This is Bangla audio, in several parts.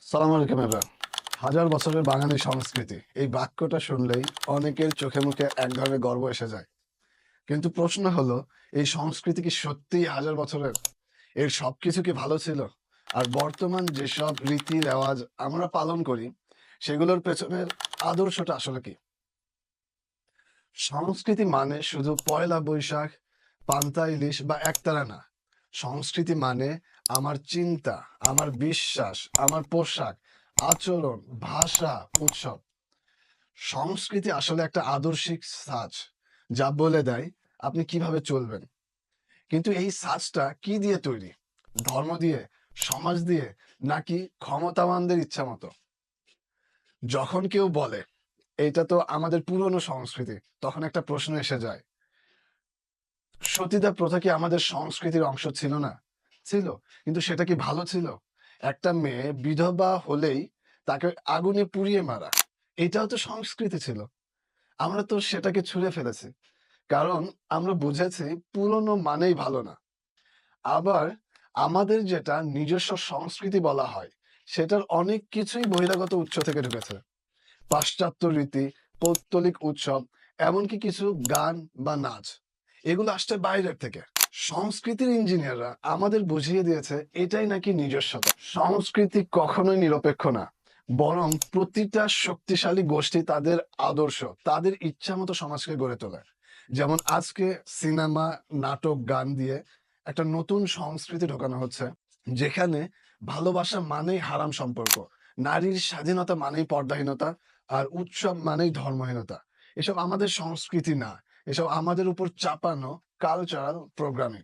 সালাম আলাইকুম, এবার। হাজার বছরের বাঙালি সংস্কৃতি। এই বাক্যটা শুনলেই অনেকের চোখে মুখে এক ধরনের গর্ব এসে যায়। কিন্তু প্রশ্ন হলো, এই সংস্কৃতি কি সত্যিই হাজার বছরের? এর সবকিছু কি ভালো ছিল? আর বর্তমান যেসব রীতি রেওয়াজ আমরা পালন করি, সেগুলোর পেছনের আদর্শটা আসলে কি? সংস্কৃতি মানে শুধু পয়লা বৈশাখ, পান্তা, ইলিশ বা একতারা না। সংস্কৃতি মানে আমার চিন্তা, আমার বিশ্বাস, আমার পোশাক, আচরণ, ভাষা, উৎসব। সংস্কৃতি আসলে একটা আদর্শিক সাজ যা বলে দেয় আপনি কীভাবে চলবেন। কিন্তু এই সাজটা কি দিয়ে তৈরি? ধর্ম দিয়ে, সমাজ দিয়ে, নাকি ক্ষমতাবানদের ইচ্ছা মতো? যখন কেউ বলে এটা তো আমাদের পুরনো সংস্কৃতি তখন একটা প্রশ্ন এসে যায়। সতীদাহ প্রথা কি আমাদের সংস্কৃতির অংশ ছিল না? ছিল, কিন্তু সেটা কি ভালো ছিল? একটা মেয়ে বিধবা হলেই তাকে আগুনে পুড়িয়ে মারা। এটাও তো সংস্কৃতি ছিল। আমরা তো সেটাকে ছুঁড়ে ফেলেছি। কারণ আমরা বুঝেছি পুরনো মানেই ভালো না। আবার আমাদের যেটা নিজস্ব সংস্কৃতি বলা হয়, সেটার অনেক কিছুই বহিরাগত উৎস থেকে ঢুকেছে। পাশ্চাত্য রীতি, পৌত্তলিক উৎসব, এমনকি কিছু গান বা নাচ। এগুলো আসছে বাইরের থেকে। সংস্কৃতির ইঞ্জিনিয়াররা আমাদের বুঝিয়ে দিয়েছে, এটাই নাকি নিজস্বতা। সংস্কৃতি কখনোই নিরপেক্ষ না, বরং প্রতিটা শক্তিশালী গোষ্ঠী তাদের আদর্শ, তাদের ইচ্ছা মতো সমাজকে গড়ে তোলে। যেমন আজকে সিনেমা, নাটক, গান দিয়ে একটা নতুন সংস্কৃতি ঢোকানো হচ্ছে, যেখানে ভালোবাসা মানেই হারাম সম্পর্ক, নারীর স্বাধীনতা মানেই পর্দাহীনতা, আর উৎসব মানেই ধর্মহীনতা। এসব আমাদের সংস্কৃতি না এসব আমাদের উপর চাপানো কালচারাল প্রোগ্রামিং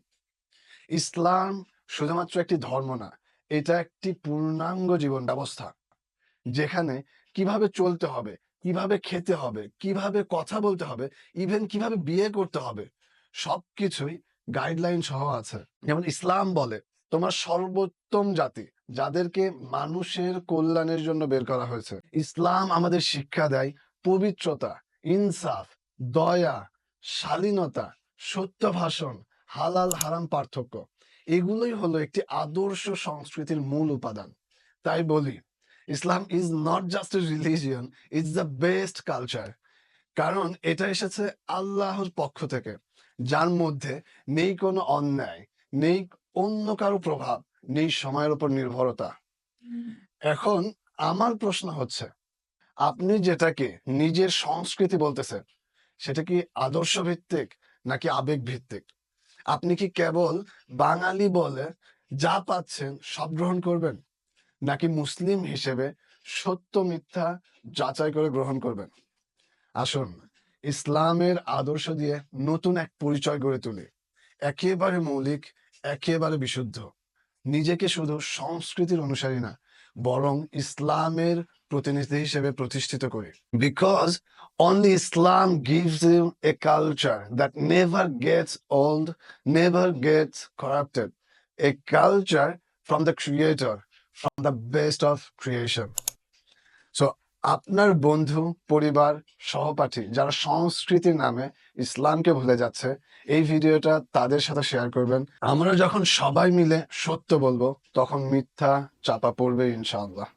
ইসলাম শুধুমাত্র একটি ধর্ম না, এটা একটি পূর্ণাঙ্গ জীবন ব্যবস্থা, যেখানে কীভাবে চলতে হবে, কীভাবে খেতে হবে, কীভাবে কথা বলতে হবে ইভেন কীভাবে বিয়ে করতে হবে, সবকিছুই গাইডলাইন সহ আছে। যেমন ইসলাম বলে, তোমার সর্বোত্তম জাতি, যাদেরকে মানুষের কল্যাণের জন্য বের করা হয়েছে। ইসলাম আমাদের শিক্ষা দেয় পবিত্রতা, ইনসাফ, দয়া শালীনতা, সত্য ভাষণ, হালাল হারাম পার্থক্য, এগুলোই হলো একটি আদর্শ সংস্কৃতির মূল উপাদান। তাই বলি, Islam is not just religion it's the best culture কারণ এটা এসেছে আল্লাহর পক্ষ থেকে, যার মধ্যে নেই কোনো অন্যায়, নেই অন্য কারও প্রভাব, নেই সময়ের উপর নির্ভরতা। এখন আমার প্রশ্ন হচ্ছে, আপনি যেটাকে নিজের সংস্কৃতি বলতেছেন সেটা কি আদর্শ ভিত্তিক নাকি আবেগ ভিত্তিক আপনি কি কেবল বাঙালি বলে যা পাচ্ছেন সব গ্রহণ করবেন? নাকি মুসলিম হিসেবে সত্য মিথ্যা যাচাই করে গ্রহণ করবেন? আসুন ইসলামের আদর্শ দিয়ে নতুন এক পরিচয় গড়ে তুলি। একেবারে মৌলিক, একেবারে বিশুদ্ধ। নিজেকে শুধু সংস্কৃতির অনুসারী না বরং ইসলামের প্রতিনিধি হিসেবে প্রতিষ্ঠিত করি। Because only Islam gives you a culture that never gets old never gets corrupted a culture from the creator from the best of creation আপনার বন্ধু, পরিবার, সহপাঠী যারা সংস্কৃতির নামে ইসলামকে ভুলে যাচ্ছে, এই ভিডিওটা তাদের সাথে শেয়ার করবেন। আমরা যখন সবাই মিলে সত্য বলব, তখন মিথ্যা চাপা পড়বে ইনশাআল্লাহ।